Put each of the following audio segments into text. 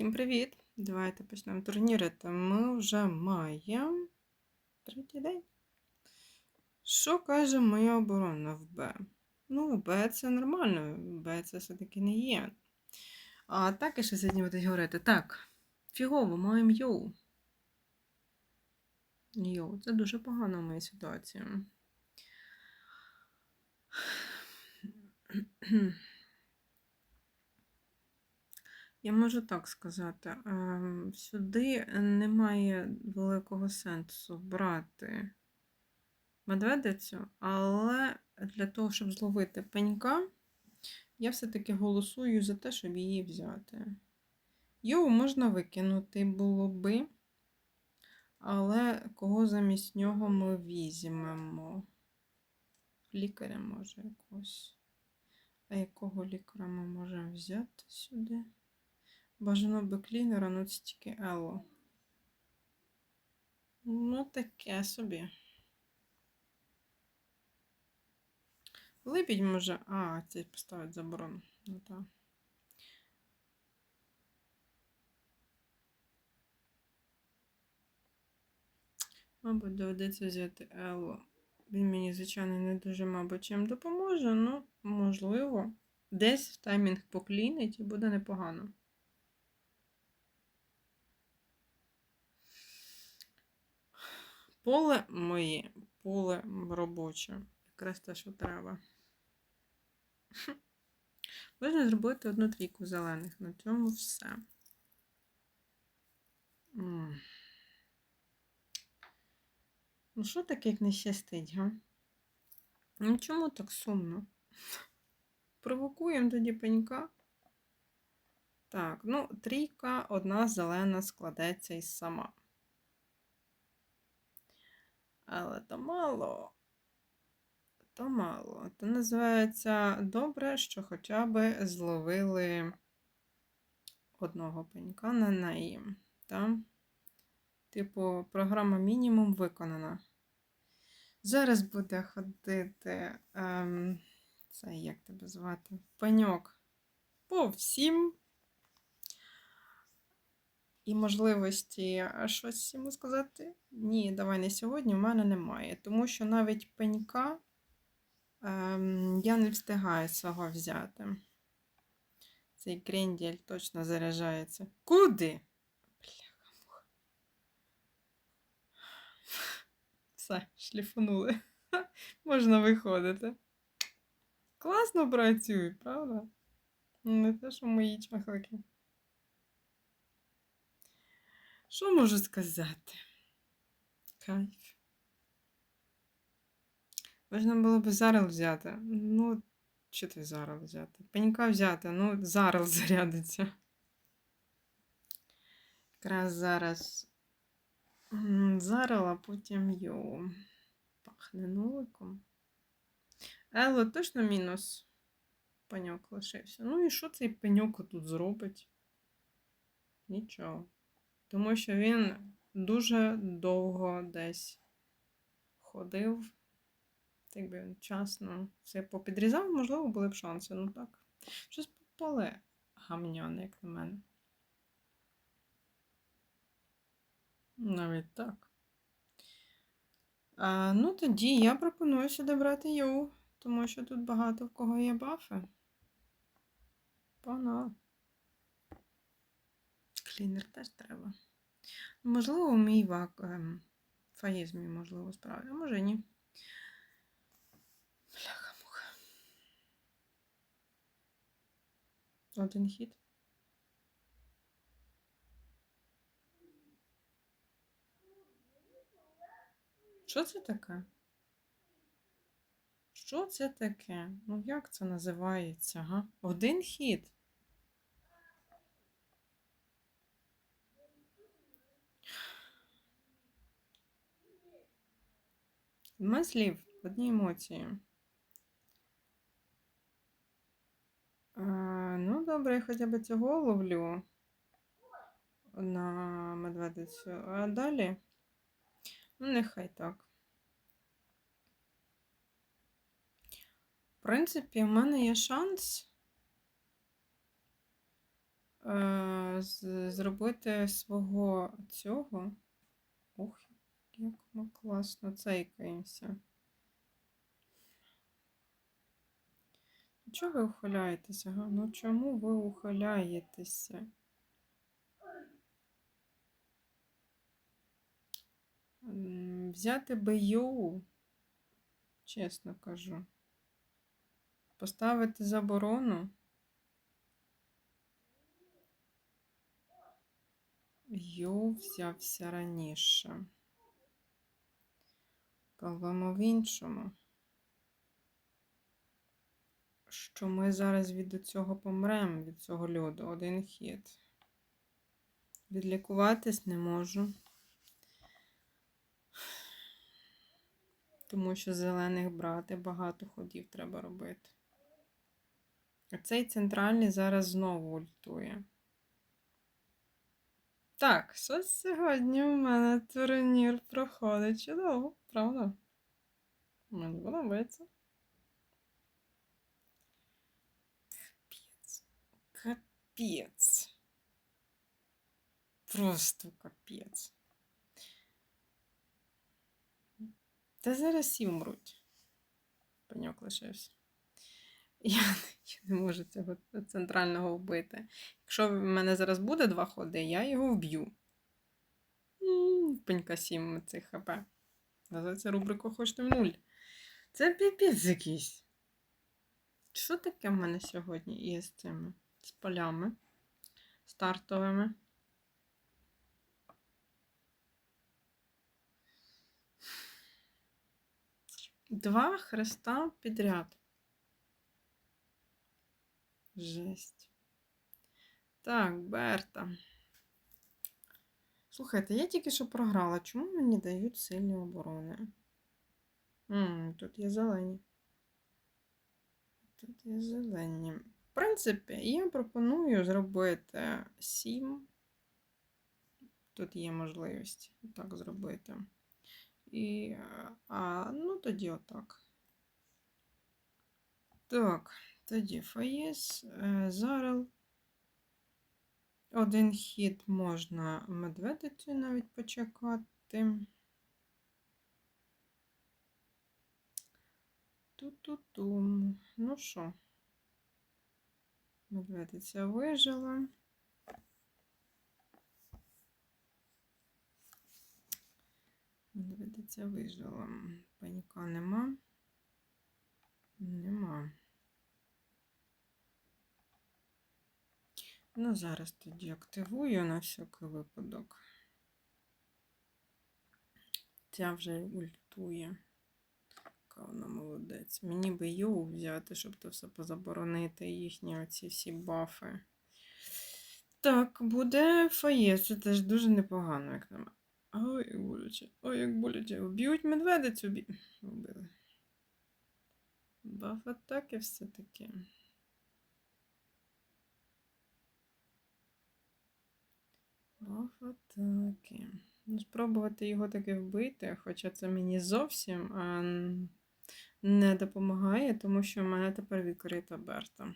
Всім привіт! Давайте почнемо турнірити. Ми вже маємо третій день. Що каже моя оборона в Б? Ну, Б це нормально, Б це все-таки не є. А так і ще сьогодні будуть говорити. Так, фігово, маємо йоу. Йоу, це дуже погано в моїй ситуації. Я можу так сказати, ем, сюди немає великого сенсу брати медведицю, але для того, щоб зловити пенька, я все-таки голосую за те, щоб її взяти. Його можна викинути було би, але кого замість нього ми візьмемо? Лікаря може якогось. А якого лікаря ми можемо взяти сюди? Бажано би клінера, ну це тільки Ело. Ну, таке собі. Липідь може. А, це поставить заборону. Ну так. Мабуть, доведеться взяти Ело. Він мені, звичайно, не дуже, мабуть, чим допоможе, ну, можливо, десь в таймінг поклінить і буде непогано. Поле моє, поле робоче. Якраз те, що треба. Можна зробити одну трійку зелених. На цьому все. Ну, що таке, як не щастить, га? Ну, чому так сумно? Провокуємо тоді пенька. Так, ну, трійка, одна зелена складеться із сама. Але то мало. То мало. То називається добре, що хоча б зловили одного пенька на неї. Та? Типу, програма мінімум виконана. Зараз буде ходити. Ем, це як тебе звати? Пеньок по всім. І можливості щось йому сказати? Ні, давай не сьогодні, в мене немає. Тому що навіть пенька ем, я не встигаю свого взяти. Цей кренділь точно заряджається. Куди? Бляха. Все, шліфанули. Можна виходити. Класно працюють, правда? Не те, що мої чахлики. Що можу сказати? Кайф. Можна було б зарел взяти. Ну, що ти зарел взяти? Пенька взяти, ну, зарел зарядиться. Якраз зараз зарел, а потім йоу. Пахне ноликом. Ело точно мінус. Пеньок лишився. Ну і що цей пеньок тут зробить? Нічого. Тому що він дуже довго десь ходив. Якби він вчасно все попідрізав, можливо, були б шанси. Ну так. Щось попале гамняне, як на мене. Навіть так. А, Ну, тоді я пропоную сюди брати Йоу, тому що тут багато в кого є бафи. Погнали. Клінер теж треба. Можливо, мій вак... ем, мій, можливо, справді, а може ні. Бляха-муха. Один хід. Що це таке? Що це таке? Ну, як це називається? Га? Один хід. Нема слів, одні емоції. А, ну, добре, я хоча б цього ловлю на медведицю. А далі, ну, нехай так. В принципі, в мене є шанс е, зробити свого цього. Ох, як ми класно цейкаємося. Чого ви ухиляєтеся? га? Ну чому ви ухиляєтеся? Взяти БЮ, чесно кажу. Поставити заборону. Ю взявся раніше. Проблема в іншому. Що ми зараз від цього помремо, від цього льоду. Один хід. Відлікуватись не можу. Тому що зелених брати багато ходів треба робити. А цей центральний зараз знову ультує. Так, що сьогодні у мене турнір проходить чудово, правда? Мені подобається. Капець. Капець. Просто капець. Та зараз всі вмруть. Пеньок лишився. Я, я не можу цього центрального вбити. Якщо в мене зараз буде два ходи, я його вб'ю. Пенька 7 цих хп. Називається рубрику хочете в нуль. Це піпець якийсь. Що таке в мене сьогодні є з цими? З полями стартовими? Два хреста підряд. Жесть. Так, Берта. Слухайте, я тільки що програла. Чому мені дають сильні оборони? М, тут є зелені. Тут є зелені. В принципі, я пропоную зробити 7. Тут є можливість так зробити. І, а, ну, тоді отак. Так, тоді Фаєс, е, Зарел. Один хід можна медведицю навіть почекати. Ту-ту-ту. Ну що? Медведиця вижила. Медведиця вижила. Паніка нема. Нема. Ну, зараз тоді активую на всякий випадок. Ця вже ультує. Яка вона молодець. Мені би йоу взяти, щоб то все позаборонити їхні оці всі бафи. Так, буде фає. Це теж дуже непогано, як на мене. Ой, як боляче. Ой, як боляче. Вб'ють медведицю. Вбили. Баф атаки все-таки. Атаки. Ну, спробувати його таки вбити, хоча це мені зовсім не допомагає, тому що в мене тепер відкрита Берта.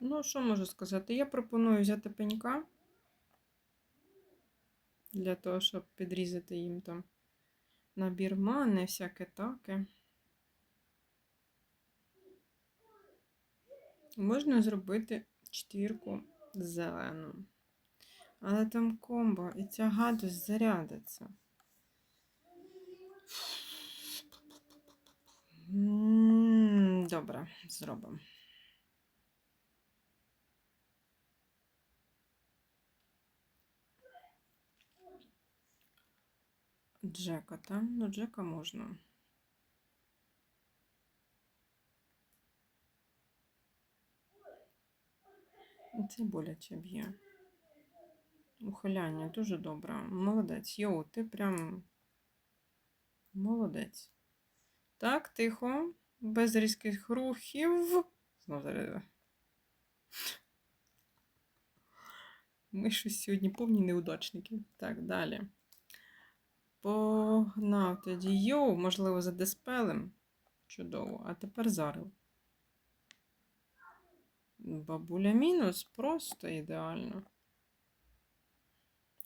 Ну, що можу сказати? Я пропоную взяти пенька для того, щоб підрізати їм там набір мани, всяке таке. Можна зробити четвірку зелену. Але там комбо, і ця гадость зарядиться. Добре, зробимо. Джека, там? Ну, Джека можна. Це боляче б'є. Ухиляння дуже добре. Молодець. Йоу, ти прям молодець. Так, тихо, без різких рухів. Знов зараз. Ми щось сьогодні повні неудачники. Так, далі. По погнав тоді йоу, можливо, за диспелем. Чудово. А тепер зарил. Бабуля мінус просто ідеально.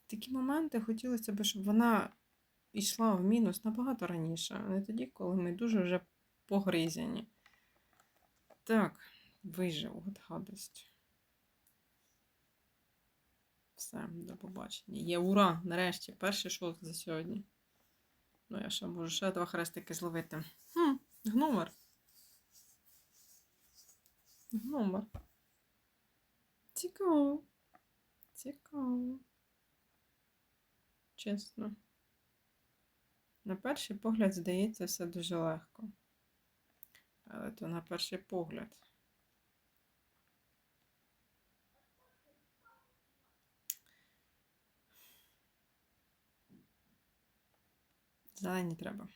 Такі моменти хотілося б, щоб вона йшла в мінус набагато раніше, а не тоді, коли ми дуже вже погризяні. Так, вижив, от гадость. Все, до побачення. Є ура! Нарешті, перший шот за сьогодні. Ну, я ще можу ще два хрестики зловити. Хм, гномер. Гномер. Цікаво. Цікаво. Чесно. На перший погляд, здається, все дуже легко. Але то на перший погляд. Зелені треба.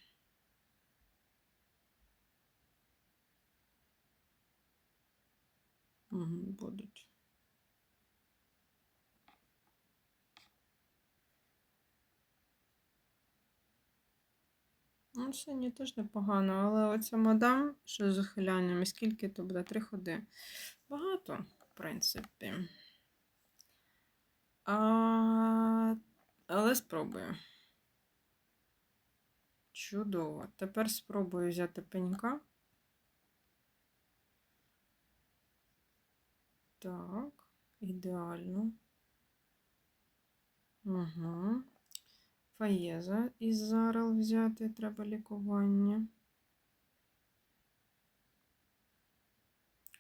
Угу, будуть. Ну, сьогодні теж непогано, але оця мадам, що з ухилянням, і скільки то буде? Три ходи. Багато, в принципі. А... Але спробую. Чудово. Тепер спробую взяти пенька. Так, ідеально. Угу. Фаєза із зарел взяти треба лікування.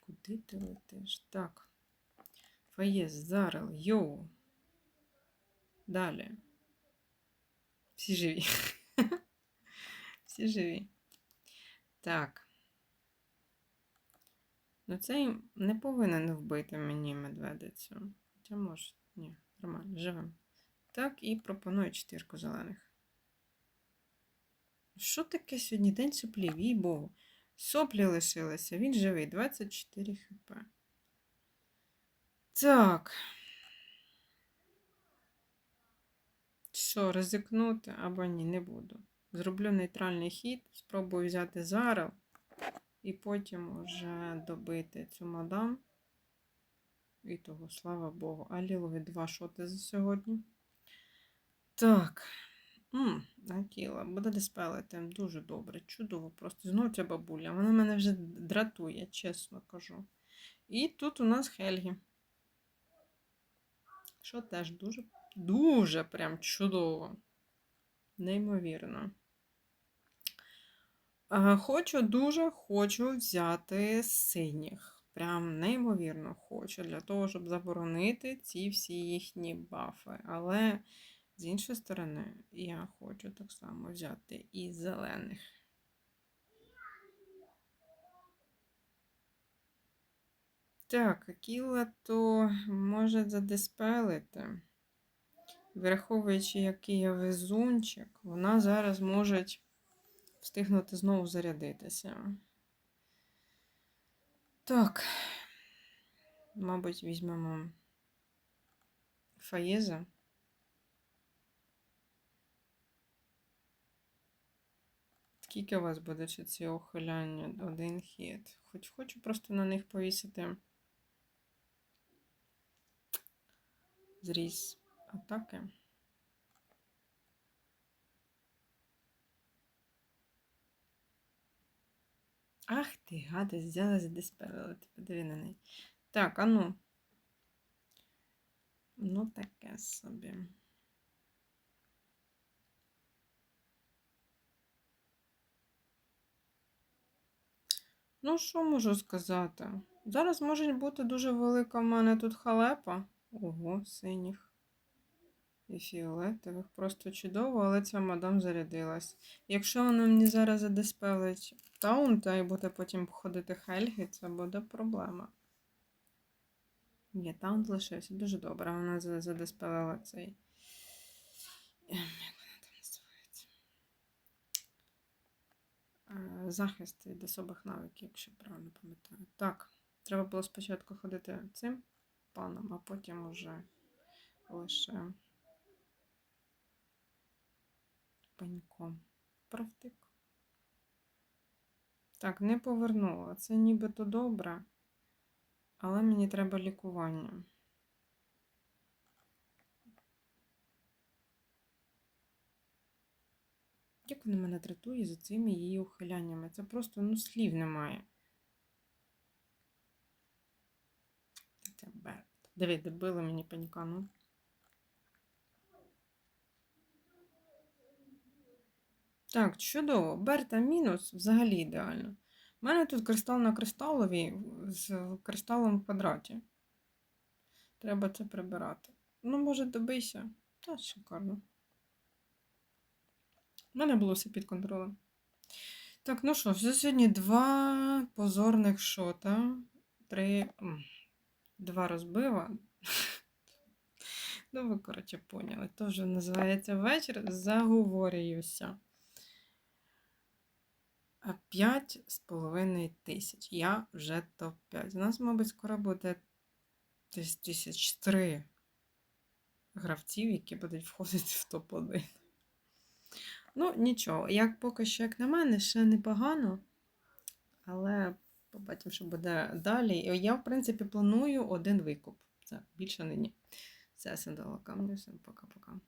Куди ти летиш? Так. Фаєз, зарел, йоу. Далі. Всі живі. Всі живі. Так. Ну, цей не повинен вбити мені медведицю. Хоча може, ні, нормально, живем. Так, і пропоную чотирку зелених. Що таке сьогодні день соплів? їй Богу. Соплі лишилися, він живий, 24 хп. Так. Що, ризикнути або ні, не буду. Зроблю нейтральний хід, спробую взяти зарел і потім вже добити цю мадам. І того, слава Богу. Алілові два шоти за сьогодні. Так. Акіла, буде диспелити. Дуже добре, чудово. Просто знову ця бабуля. Вона мене вже дратує, чесно кажу. І тут у нас Хельгі. Що теж дуже, дуже прям чудово. Неймовірно. Хочу, дуже хочу взяти синіх. Прям неймовірно хочу для того, щоб заборонити ці всі їхні бафи. Але. З іншої сторони, я хочу так само взяти і зелених. Так, Акіла то може задиспелити. Враховуючи, який я везунчик, вона зараз може встигнути знову зарядитися. Так, мабуть, візьмемо Фаєза. Скільки у вас буде чи ці ухиляння? Один хід. Хоч хочу просто на них повісити зріз атаки. Ах ти, гадость, взяла задиспелила. Ти подиви на неї. Так, а ну. Ну, таке собі. Ну, що можу сказати? Зараз може бути дуже велика в мене тут халепа. Ого, синіх і фіолетових. Просто чудово, але ця мадам зарядилась. Якщо вона мені зараз задиспелить таунта і буде потім ходити Хельги, це буде проблема. Ні, таунт лишився. Дуже добре. Вона задиспелила цей. Захист від особих навиків, якщо правильно пам'ятаю. Так, треба було спочатку ходити цим паном, а потім уже лише пеньком. Провтик. Так, не повернула. Це нібито добре, але мені треба лікування. Як вона мене дратує за цими її ухиляннями? Це просто ну, слів немає. Диви, добили мені пенька, Так, чудово. Берта мінус взагалі ідеально. У мене тут кристал на кристаловій з кристалом в квадраті. Треба це прибирати. Ну, може, добийся. Та шикарно. У мене було все під контролем. Так, ну що, вже сьогодні два позорних шота. Три. Два розбива. Ну, ви, коротше, поняли. То вже називається вечір. Заговорююся. А П'ять з половиною тисяч. Я вже топ-5. У нас, мабуть, скоро буде десь тисяч три гравців, які будуть входити в топ-1. Ну, нічого, як поки що, як на мене, ще непогано. Але побачимо, що буде далі. Я, в принципі, планую один викуп. Це більше не ні. Все, сендала камню. Всім пока-пока.